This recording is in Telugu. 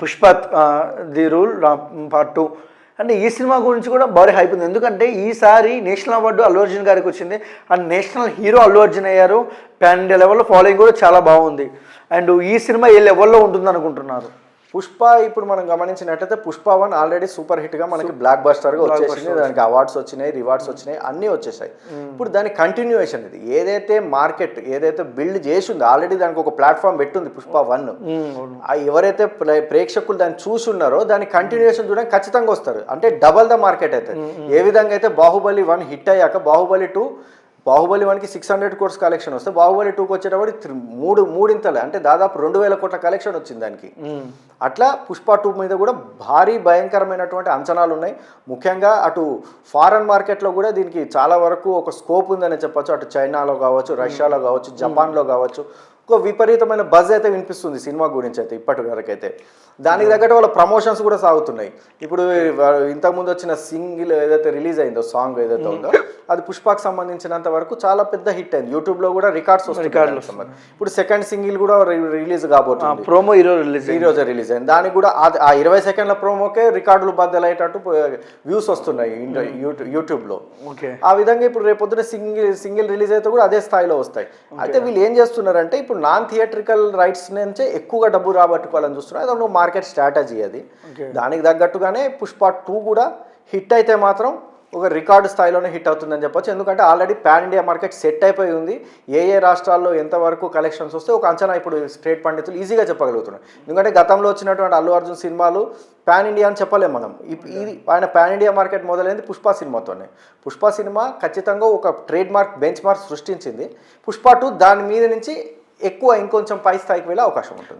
Pushpa the rule part two అంటే ఈ సినిమా గురించి కూడా భారీ హైప్ ఉంది. ఎందుకంటే ఈసారి నేషనల్ అవార్డు అల్లు అర్జున్ గారికి వచ్చింది. And national hero Allu Arjun అయ్యారు. పాన్ ఇండియా లెవెల్లో ఫాలోయింగ్ కూడా చాలా బాగుంది. అండ్ ఈ సినిమా ఏ లెవెల్లో ఉంటుంది అనుకుంటున్నారు పుష్ప ఇప్పుడు మనం గమనించినట్లయితే పుష్ప వన్ ఆల్రెడీ సూపర్ హిట్గా మనకి బ్లాక్ బస్టర్గా వచ్చేసింది. దానికి అవార్డ్స్ వచ్చినాయి రివార్డ్స్ వచ్చినాయి అన్నీ వచ్చేసాయి. ఇప్పుడు దాని కంటిన్యూయేషన్ ఇది. ఏదైతే మార్కెట్ ఏదైతే బిల్డ్ చేసి ఉందో ఆల్రెడీ దానికి ఒక ప్లాట్ఫామ్ పెట్టుంది పుష్ప వన్. ఆ ఎవరైతే ప్రే- ప్రేక్షకులు దాన్ని చూసి ఉన్నారో దాని కంటిన్యూషన్ చూడడానికి ఖచ్చితంగా వస్తారు. అంటే డబల్ ద మార్కెట్ అయితే. ఏ విధంగా అయితే బాహుబలి వన్ హిట్ అయ్యాక బాహుబలి టూ బాహుబలి వన్కి సిక్స్ హండ్రెడ్ కోర్స్ కలెక్షన్ వస్తే బాహుబలి టూకి వచ్చేటప్పుడు మూడు మూడింతలే. అంటే దాదాపు రెండు వేల కోట్ల కలెక్షన్ వచ్చింది దానికి. అట్లా పుష్ప టూ మీద కూడా భారీ భయంకరమైనటువంటి అంచనాలు ఉన్నాయి. ముఖ్యంగా అటు ఫారెన్ మార్కెట్లో కూడా దీనికి చాలా వరకు ఒక స్కోప్ ఉందని చెప్పొచ్చు. అటు చైనాలో కావచ్చు రష్యాలో కావచ్చు జపాన్లో కావచ్చు. ఒక విపరీతమైన బజ్ అయితే వినిపిస్తుంది సినిమా గురించి అయితే ఇప్పటి వరకు అయితే దానికి తగ్గట్టు వాళ్ళ ప్రమోషన్స్ కూడా సాగుతున్నాయి. ఇప్పుడు ఇంతకుముందు వచ్చిన సింగిల్ ఏదైతే రిలీజ్ అయిందో సాంగ్ ఏదైతే ఉందో అది పుష్పకు సంబంధించినంత వరకు చాలా పెద్ద హిట్ అయింది. యూట్యూబ్లో కూడా రికార్డ్స్ వస్తున్నాయి ఇప్పుడు సెకండ్ సింగిల్ కూడా రిలీజ్ కాబోతుంది. ప్రోమో ఈరోజు రిలీజ్ ఈ రోజు రిలీజ్ అయింది. దానికి కూడా ఆ- ఇరవై సెకండ్ల ప్రోమోకే రికార్డులు బద్దలయ్యేటట్టు వ్యూస్ వస్తున్నాయి యూట్యూబ్లో ఓకే ఆ విధంగా ఇప్పుడు రేపు పొద్దున సింగిల్ సింగిల్ రిలీజ్ అయితే కూడా అదే స్థాయిలో వస్తాయి. అయితే వీళ్ళు ఏం చేస్తున్నారంటే ఇప్పుడు నాన్ థియేట్రికల్ రైట్స్ నుంచే ఎక్కువగా డబ్బు రాబట్టుకోవాలని చూస్తున్నారు అది మార్కెట్ స్ట్రాటజీ అది. దానికి తగ్గట్టుగానే పుష్ప టూ కూడా హిట్ అయితే మాత్రం ఒక రికార్డు స్థాయిలోనే హిట్ అవుతుందని చెప్పొచ్చు. ఎందుకంటే already pan India market set అయిపోయి ఉంది. ఏ ఏ రాష్ట్రాల్లో ఎంతవరకు కలెక్షన్స్ వస్తే ఒక అంచనా ఇప్పుడు స్టేట్ పండితులు ఈజీగా చెప్పగలుగుతున్నారు. ఎందుకంటే గతంలో వచ్చినటువంటి అల్లు అర్జున్ సినిమాలు పాన్ ఇండియా అని చెప్పలేము మనం. ఇది ఆయన పాన్ ఇండియా మార్కెట్ మొదలైంది పుష్ప సినిమాతోనే. పుష్ప సినిమా ఖచ్చితంగా ఒక ట్రేడ్ మార్క్ బెంచ్ మార్క్ సృష్టించింది. పుష్ప టూ దాని మీద నుంచి ఎక్కువ ఇంకొంచెం పై స్థాయికి వెళ్ళే అవకాశం ఉంటుంది.